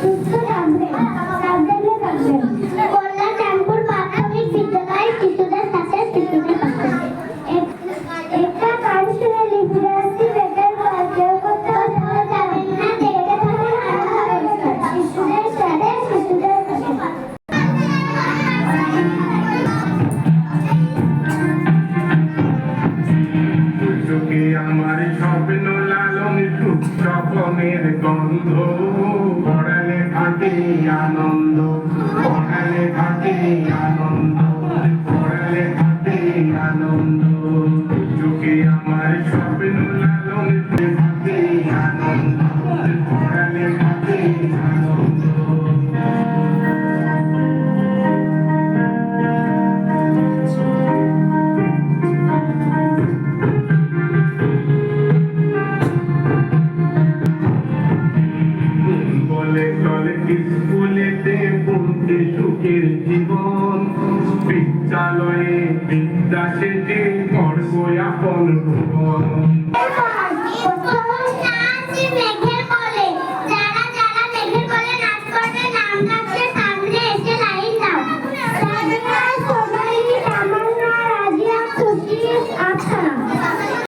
সুস্থ থাকবেন থাকবেন থাকবেন কল্যাণ শ্যামপুর প্রাথমিক আমার স্বপ্ন লালন স্বপ্নের গন্ধ। আনন্দ পড়ালেখাতে আনন্দ পড়ালেখাতে আনন্দ। চোখে আমার স্বপ্ন লালন পড়তে সুখের জীবন। বিদ্যালয়ে বিদ্যা সেটি গর্ব আপন ভুবন